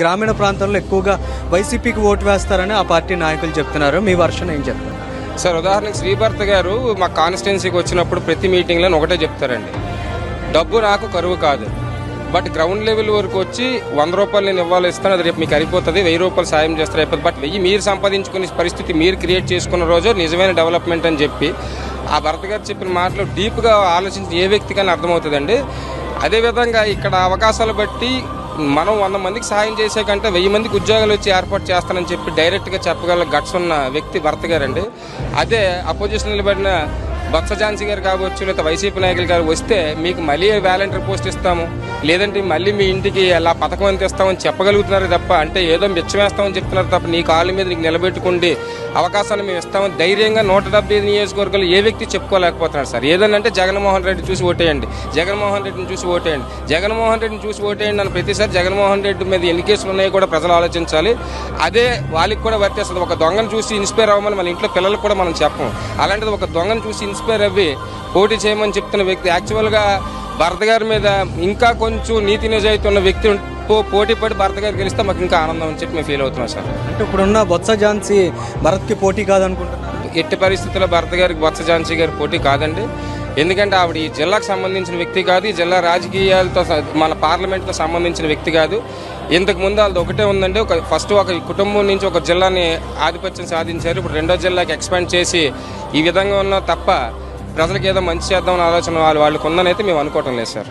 గ్రామీణ ప్రాంతాల్లో ఎక్కువగా వైసీపీకి ఓటు వేస్తారని ఆ పార్టీ నాయకులు చెప్తున్నారు. మీ వర్షన్ ఏం చెప్తారు సార్ ఉదాహరణకి శ్రీభర్త గారు మా కాన్స్టిట్యున్సీకి వచ్చినప్పుడు ప్రతి మీటింగ్లో ఒకటే చెప్తారండి డబ్బు నాకు కరువు కాదు. బట్ గ్రౌండ్ లెవెల్ వరకు వచ్చి వంద రూపాయలు నేను ఇవ్వాలి ఇస్తాను అది రేపు మీకు అయిపోతుంది వెయ్యి రూపాయలు సాయం చేస్తారు అయిపోతుంది. బట్ వెయ్యి మీరు సంపాదించుకునే పరిస్థితి మీరు క్రియేట్ చేసుకున్న రోజు నిజమైన డెవలప్మెంట్ అని చెప్పి ఆ భర్త గారు చెప్పిన మాటలు డీప్గా ఆలోచించి ఏ వ్యక్తికైనా అర్థమవుతుందండి. అదేవిధంగా ఇక్కడ అవకాశాలు బట్టి మనం వంద మందికి సహాయం చేసే కంటే వెయ్యి మందికి ఉద్యోగాలు వచ్చి ఏర్పాటు చేస్తానని చెప్పి డైరెక్ట్గా చెప్పగల గట్స్ ఉన్న వ్యక్తి భర్త గారండి. అదే అపోజిషన్ నిలబడిన బత్స ఝాన్సీ గారు కావచ్చు లేదా వైసీపీ నాయకులు గారు వస్తే మీకు మళ్ళీ వాలంటీర్ పోస్ట్ ఇస్తాము. లేదంటే మళ్ళీ మీ ఇంటికి అలా పథకం ఎంత ఇస్తామని చెప్పగలుగుతున్నారు తప్ప అంటే ఏదో మెచ్చమేస్తామని చెప్తున్నారు తప్ప నీ కాళ్ళ మీద నీకు నిలబెట్టుకుండి అవకాశాలు మేము ఇస్తామని ధైర్యంగా నూట డెబ్బై నియోజకవర్గాలు ఏ వ్యక్తి చెప్పుకోలేకపోతున్నాడు సార్. ఏదన్నంటే జగన్మోహన్ రెడ్డి చూసి ఓటేయండి. జగన్మోహన్ రెడ్డిని చూసి ఓటేయండి. జగన్మోహన్ రెడ్డిని చూసి ఓటేయండి అని ప్రతిసారి జగన్మోహన్ రెడ్డి మీద ఎన్ని కేసులు ఉన్నాయో కూడా ప్రజలు ఆలోచించాలి. అదే వాళ్ళకి కూడా వర్తిస్తుంది. ఒక దొంగను చూసి ఇన్స్పైర్ అవ్వమని మన ఇంట్లో పిల్లలకు కూడా మనం చెప్పం. అలాంటిది ఒక దొంగను చూసి ఇన్స్పైర్ అవ్వి పోటీ చేయమని చెప్తున్న వ్యక్తి యాక్చువల్గా భరత్ గారి మీద ఇంకా కొంచెం నీతి నిజాయితీ ఉన్న వ్యక్తి పోటీ పడి భరత్ గారు గెలిస్తే మాకు ఇంకా ఆనందం అని చెప్పి మేము ఫీల్ అవుతున్నాం సార్. అంటే ఇప్పుడున్న బొత్స ఝాన్సీ భరత్కి పోటీ కాదనుకుంటున్నారు. ఎట్టి పరిస్థితుల్లో భరత్ గారికి బొత్స ఝాన్సీ గారి పోటీ కాదండి. ఎందుకంటే ఆవిడ ఈ జిల్లాకు సంబంధించిన వ్యక్తి కాదు ఈ జిల్లా రాజకీయాలతో మన పార్లమెంట్తో సంబంధించిన వ్యక్తి కాదు. ఇంతకు ముందు వాళ్ళది ఒకటే ఉందండి ఒక ఫస్ట్ ఒక కుటుంబం నుంచి ఒక జిల్లాని ఆధిపత్యం సాధించారు. ఇప్పుడు రెండో జిల్లాకి ఎక్స్పాండ్ చేసి ఈ విధంగా ఉన్న తప్ప ప్రజలకు ఏదో మంచి చేద్దామని ఆలోచన వాళ్ళు వాళ్ళకు ఉందని అయితే మేము అనుకోవటం లేదు సార్.